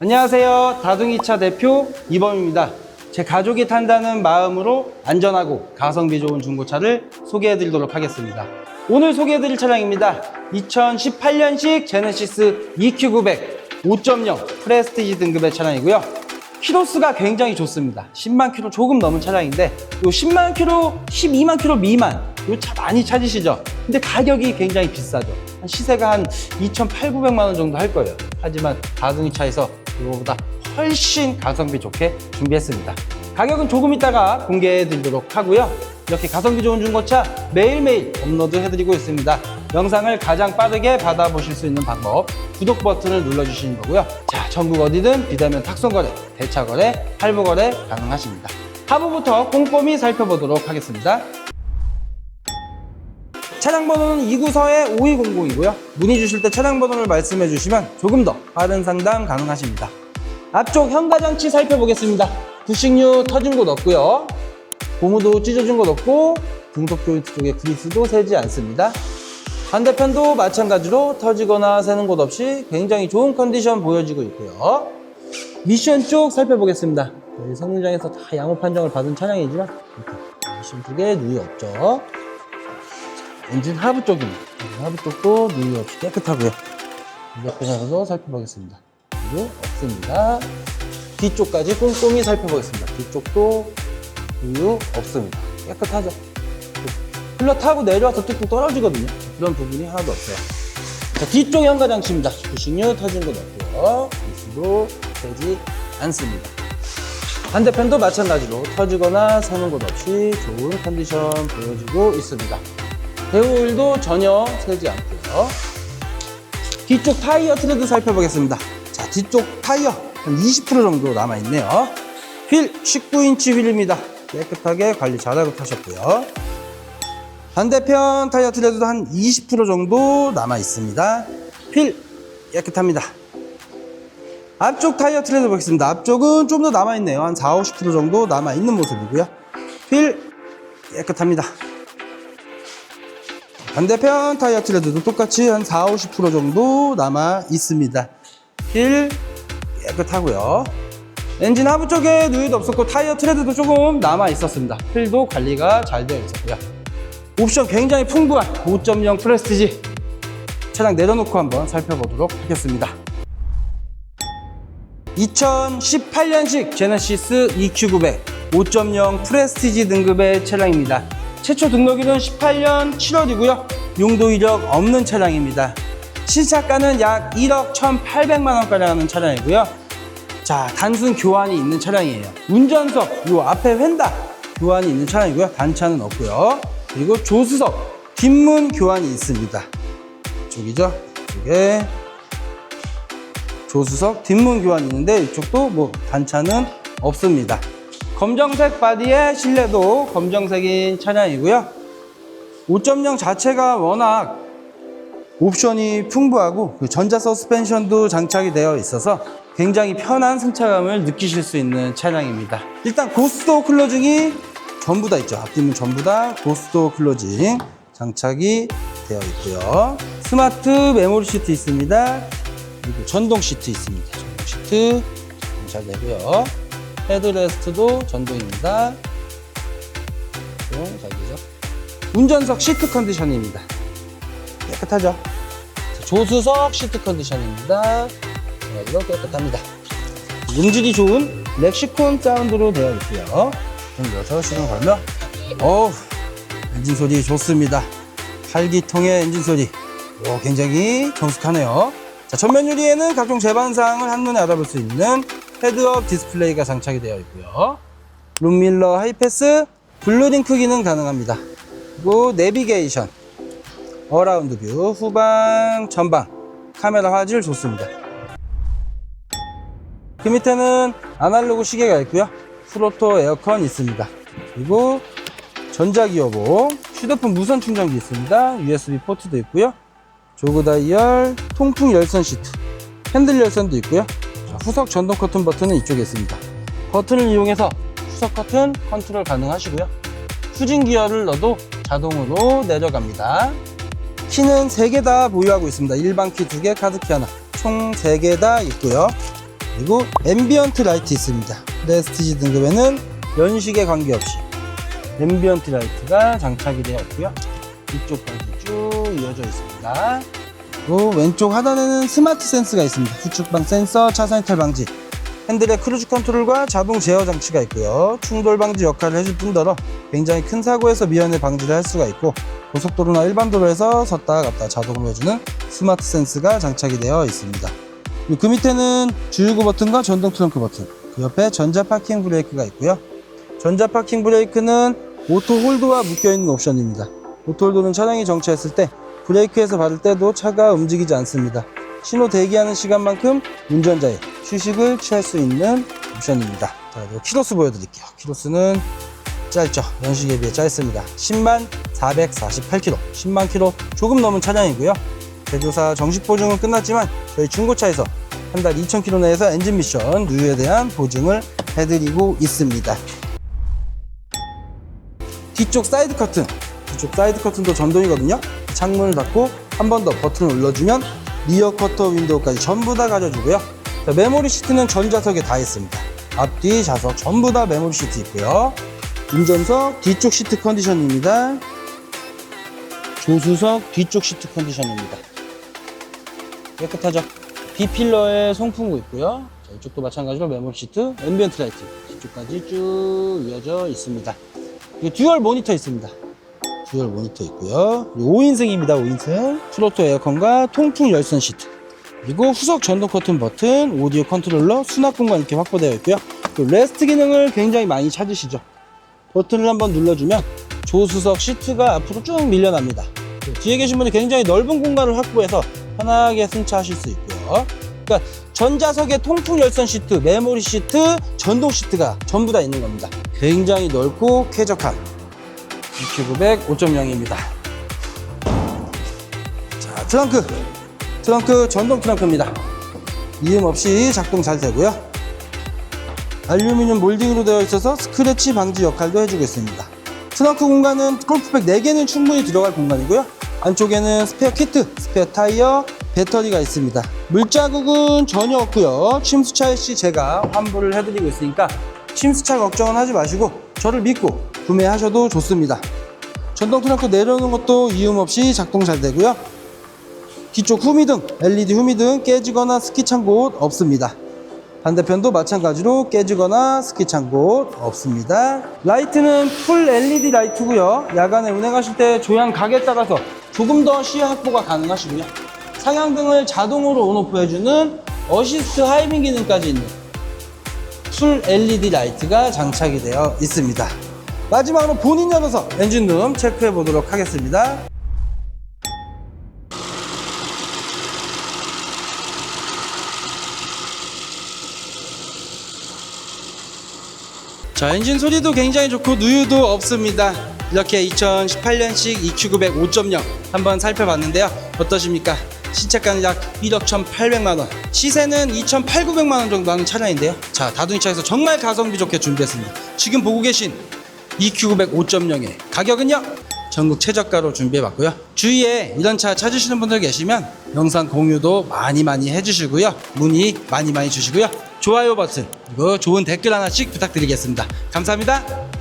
안녕하세요. 다둥이차 대표 이범입니다. 제 가족이 탄다는 마음으로 안전하고 가성비 좋은 중고차를 소개해 드리도록 하겠습니다. 오늘 소개해 드릴 차량입니다. 2018년식 제네시스 EQ900 5.0 프레스티지 등급의 차량이고요. 키로수가 굉장히 좋습니다. 10만 킬로 조금 넘은 차량인데 요 10만 킬로, 12만 킬로 미만 요차 많이 찾으시죠? 근데 가격이 굉장히 비싸죠. 한 시세가 한 2,800만 원 정도 할 거예요. 하지만 다둥이 차에서 이거보다 훨씬 가성비 좋게 준비했습니다. 가격은 조금 이따가 공개해 드리도록 하고요. 이렇게 가성비 좋은 중고차 매일매일 업로드 해드리고 있습니다. 영상을 가장 빠르게 받아보실 수 있는 방법 구독 버튼을 눌러주시는 거고요. 자, 전국 어디든 비대면 탁송거래, 대차거래, 할부거래 가능하십니다. 하부부터 꼼꼼히 살펴보도록 하겠습니다. 차량 번호는 2구서에 5200이고요. 문의 주실 때 차량 번호를 말씀해 주시면 조금 더 빠른 상담 가능하십니다. 앞쪽 현가장치 살펴보겠습니다. 부식류 터진 곳 없고요. 고무도 찢어진 곳 없고 등속 조인트 쪽에 그리스도 새지 않습니다. 반대편도 마찬가지로 터지거나 새는 곳 없이 굉장히 좋은 컨디션 보여지고 있고요. 미션 쪽 살펴보겠습니다. 성능장에서 다 양호 판정을 받은 차량이지만 미션 쪽에 누이 없죠. 엔진 하부 쪽입니다. 엔진 하부 쪽도 누이 없이 깨끗하고요. 반대편에서도 살펴보겠습니다. 누이 없습니다. 뒤쪽까지 꼼꼼히 살펴보겠습니다. 뒤쪽도 우유 없습니다. 깨끗하죠? 흘러 타고 내려와서 뚝뚝 떨어지거든요. 그런 부분이 하나도 없어요. 자, 뒤쪽 현가 장치입니다. 부식류 터진 것 없고요. 기스도 되지 않습니다. 반대편도 마찬가지로 터지거나 새는 곳 없이 좋은 컨디션 보여지고 있습니다. 배우일도 전혀 새지 않고요. 뒤쪽 타이어 트레드 살펴보겠습니다. 자, 뒤쪽 타이어 한 20% 정도 남아있네요. 휠 19인치 휠입니다. 깨끗하게 관리 잘하고 타셨고요. 반대편 타이어 트레드도 한 20% 정도 남아있습니다. 휠 깨끗합니다. 앞쪽 타이어 트레드 보겠습니다. 앞쪽은 좀 더 남아있네요. 한 4, 50% 정도 남아있는 모습이고요. 휠 깨끗합니다. 반대편 타이어 트레드도 똑같이 한 4, 50% 정도 남아 있습니다. 휠 깨끗하고요. 엔진 하부 쪽에 누이도 없었고 타이어 트레드도 조금 남아 있었습니다. 휠도 관리가 잘 되어 있었고요. 옵션 굉장히 풍부한 5.0 프레스티지 차량 내려놓고 한번 살펴보도록 하겠습니다. 2018년식 제네시스 EQ900 5.0 프레스티지 등급의 차량입니다. 최초 등록일은 18년 7월이고요. 용도 이력 없는 차량입니다. 신차가는 약 1억 1,800만 원가량 하는 차량이고요. 자, 단순 교환이 있는 차량이에요. 운전석, 요 앞에 휀다 교환이 있는 차량이고요. 단차는 없고요. 그리고 조수석, 뒷문 교환이 있습니다. 이쪽이죠? 이쪽에 조수석 뒷문 교환이 있는데 이쪽도 뭐 단차는 없습니다. 검정색 바디에 실내도 검정색인 차량이고요. 5.0 자체가 워낙 옵션이 풍부하고 그 전자 서스펜션도 장착이 되어 있어서 굉장히 편한 승차감을 느끼실 수 있는 차량입니다. 일단 고스트 클로징이 전부 다 있죠. 앞뒷문 전부 다 고스트 클로징 장착이 되어 있고요. 스마트 메모리 시트 있습니다. 그리고 전동 시트 있습니다. 전동 시트 장착되고요. 헤드레스트도 전동입니다. 되죠? 운전석 시트 컨디션입니다. 깨끗하죠? 자, 조수석 시트 컨디션입니다. 이거 깨끗합니다. 음질이 좋은 렉시콘 사운드로 되어 있고요. 여기서 시동 걸면 어우 엔진 소리 좋습니다. 8기통의 엔진 소리 오, 굉장히 정숙하네요. 자, 전면 유리에는 각종 제반 사항을 한눈에 알아볼 수 있는 헤드업 디스플레이가 장착이 되어 있고요. 룸밀러 하이패스, 블루링크 기능 가능합니다. 그리고 내비게이션, 어라운드 뷰, 후방, 전방, 카메라 화질 좋습니다. 그 밑에는 아날로그 시계가 있고요. 프로토 에어컨 있습니다. 그리고 전자기어봉, 휴대폰 무선 충전기 있습니다. USB 포트도 있고요. 조그 다이얼, 통풍 열선 시트, 핸들 열선도 있고요. 자, 후석 전동 커튼 버튼은 이쪽에 있습니다. 버튼을 이용해서 후석 커튼 컨트롤 가능하시고요. 후진 기어를 넣어도 자동으로 내려갑니다. 키는 3개 다 보유하고 있습니다. 일반 키 2개, 카드 키 하나. 총 3개 다 있고요. 그리고 앰비언트 라이트 있습니다. 프레스티지 등급에는 연식에 관계없이 앰비언트 라이트가 장착이 되어 있고요. 이쪽까지 쭉 이어져 있습니다. 그리고 왼쪽 하단에는 스마트 센스가 있습니다. 후측방 센서, 차선 이탈 방지, 핸들에 크루즈 컨트롤과 자동 제어 장치가 있고요. 충돌 방지 역할을 해줄 뿐더러 굉장히 큰 사고에서 미연에 방지를 할 수가 있고 고속도로나 일반 도로에서 섰다 갔다 자동으로 해주는 스마트 센스가 장착이 되어 있습니다. 그 밑에는 주유구 버튼과 전동 트렁크 버튼, 그 옆에 전자 파킹 브레이크가 있고요. 전자 파킹 브레이크는 오토 홀드와 묶여있는 옵션입니다. 오토 홀드는 차량이 정차했을 때 브레이크에서 밟을 때도 차가 움직이지 않습니다. 신호 대기하는 시간만큼 운전자의 휴식을 취할 수 있는 옵션입니다. 자, 그리고 키로수 보여드릴게요. 키로수는 짧죠. 연식에 비해 짧습니다. 10만 448km, 10만 km 조금 넘은 차량이고요. 제조사 정식 보증은 끝났지만 저희 중고차에서 한 달 2,000km 내에서 엔진 미션 누유에 대한 보증을 해드리고 있습니다. 뒤쪽 사이드 커튼, 뒤쪽 사이드 커튼도 전동이거든요. 창문을 닫고 한 번 더 버튼을 눌러주면 리어 커터 윈도우까지 전부 다 가려주고요. 자, 메모리 시트는 전 좌석에 다 있습니다. 앞뒤 좌석 전부 다 메모리 시트 있고요. 운전석 뒤쪽 시트 컨디션입니다. 조수석 뒤쪽 시트 컨디션입니다. 깨끗하죠? B필러에 송풍구 있고요. 자, 이쪽도 마찬가지로 메모리 시트, 앰비언트 라이트 뒤쪽까지 쭉 이어져 있습니다. 듀얼 모니터 있습니다. 듀얼 모니터 있고요. 5인승입니다. 5인승. 트로트 에어컨과 통풍 열선 시트. 그리고 후석 전동 커튼 버튼, 오디오 컨트롤러, 수납 공간 이렇게 확보되어 있고요. 또 레스트 기능을 굉장히 많이 찾으시죠. 버튼을 한번 눌러주면 조수석 시트가 앞으로 쭉 밀려납니다. 그 뒤에 계신 분이 굉장히 넓은 공간을 확보해서 편하게 승차하실 수 있고요. 그러니까 전자석에 통풍 열선 시트, 메모리 시트, 전동 시트가 전부 다 있는 겁니다. 굉장히 넓고 쾌적한 EQ900 5.0입니다. 자, 트렁크. 트렁크 전동 트렁크입니다. 이음 없이 작동 잘 되고요. 알루미늄 몰딩으로 되어 있어서 스크래치 방지 역할도 해주고 있습니다. 트렁크 공간은 골프백 4개는 충분히 들어갈 공간이고요. 안쪽에는 스페어 키트, 스페어 타이어, 배터리가 있습니다. 물자국은 전혀 없고요. 침수차 시 제가 환불을 해드리고 있으니까 침수차 걱정은 하지 마시고 저를 믿고 구매하셔도 좋습니다. 전동 트렁크 내려오는 것도 이음 없이 작동 잘 되고요. 뒤쪽 후미등, LED 후미등 깨지거나 스키 찬 곳 없습니다. 반대편도 마찬가지로 깨지거나 스키 찬 곳 없습니다. 라이트는 풀 LED 라이트고요. 야간에 운행하실 때 조향 각에 따라서 조금 더 시야 확보가 가능하시고요. 상향등을 자동으로 온오프 해주는 어시스트 하이빙 기능까지 있는 풀 LED 라이트가 장착이 되어 있습니다. 마지막으로 본인 열어서 엔진룸 체크해 보도록 하겠습니다. 자, 엔진 소리도 굉장히 좋고 누유도 없습니다. 이렇게 2018년식 EQ900 5.0 한번 살펴봤는데요. 어떠십니까? 신차가는 약 1억 1,800만 원. 시세는 2,800만 원 정도 하는 차량인데요. 자, 다둥이 차에서 정말 가성비 좋게 준비했습니다. 지금 보고 계신 EQ900 5.0의 가격은요? 전국 최저가로 준비해봤고요. 주위에 이런 차 찾으시는 분들 계시면 영상 공유도 많이 많이 해주시고요. 문의 많이 많이 주시고요. 좋아요 버튼 그리고 좋은 댓글 하나씩 부탁드리겠습니다. 감사합니다.